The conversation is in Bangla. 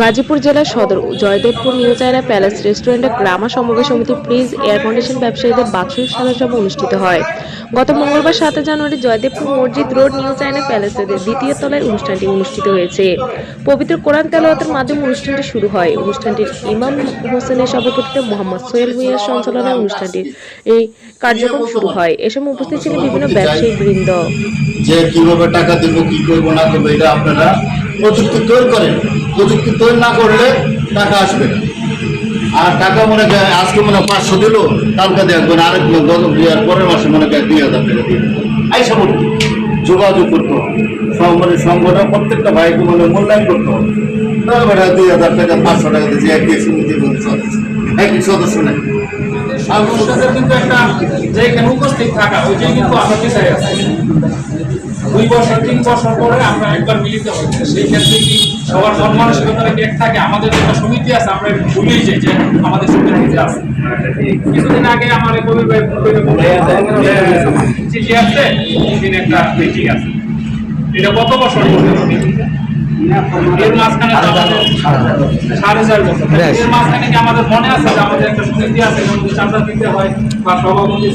গাজীপুর জেলার সদর জয়দেবপুর নিউ চায়না প্যালেস রেস্টুরেন্টে গ্রামা সমবায় সমিতি প্রিজ এয়ার কন্ডিশন ব্যবসায়ীদের বাৎসরিক সাধারণ সভা অনুষ্ঠিত হয়। গত মঙ্গলবার সাত জানুয়ারি জয়দেবপুর মসজিদ রোড নিউ চায়না প্যালেসের দ্বিতীয় তলায় অনুষ্ঠানটি অনুষ্ঠিত হয়েছে। পবিত্র কোরআন তেলাওয়াতের মাধ্যমে অনুষ্ঠানটি শুরু হয়। অনুষ্ঠানটির ইমাম হোসেনের সভাপতিত্বে মোহাম্মদ সোহেল ভুইয়ার সঞ্চালনায় অনুষ্ঠানটির এই কার্যক্রম শুরু হয়। এ সময় উপস্থিত ছিলেন বিভিন্ন ব্যবসায়ী বৃন্দ। যে কীভাবে টাকা দিব কি করব না করব এটা আপনারা প্রযুক্তি তৈরি করেন। প্রযুক্তি তৈরি না করলে টাকা আসবে না। আর টাকা মনে করেন, আজকে মনে হয় পাঁচশো দিল, কালকে দেখবেন আরেক পরের মাসে মনে করেন দুই হাজার টাকা দিল। এই সব যোগাযোগ করতে হবে। মানে সংগঠন প্রত্যেকটা ভাইকে মানে মূল্যায়ন করতে হবে। তারপরে দুই হাজার টাকা, পাঁচশো টাকা দিয়েছে, একই সমিতি সদস্য। একই সদস্য নেই। কিন্তু একটা যে উপস্থিত থাকা, ওইটাই কিন্তু আমরা বিচারে আছি দুই বছর, তিন বছর পরে আমরা একবার মিলিত হচ্ছে সেই ক্ষেত্রে কি সবার মন মানসিকতা এক থাকে? আমাদের একটা সমিতি আছে, আমরা ভুলেই যাই যে আমাদের সমিতি আছে। কিছুদিন আগে আমার কবির চিঠি আছে দিন একটা মিটিং আছে। এটা কত বছর মাঝখানে সাড়ে চার বছর। মাঝখানে কি আমাদের মনে আছে যে আমাদের একটা সমিতি আছে চাঁদা দিতে হয় বা সভাপতি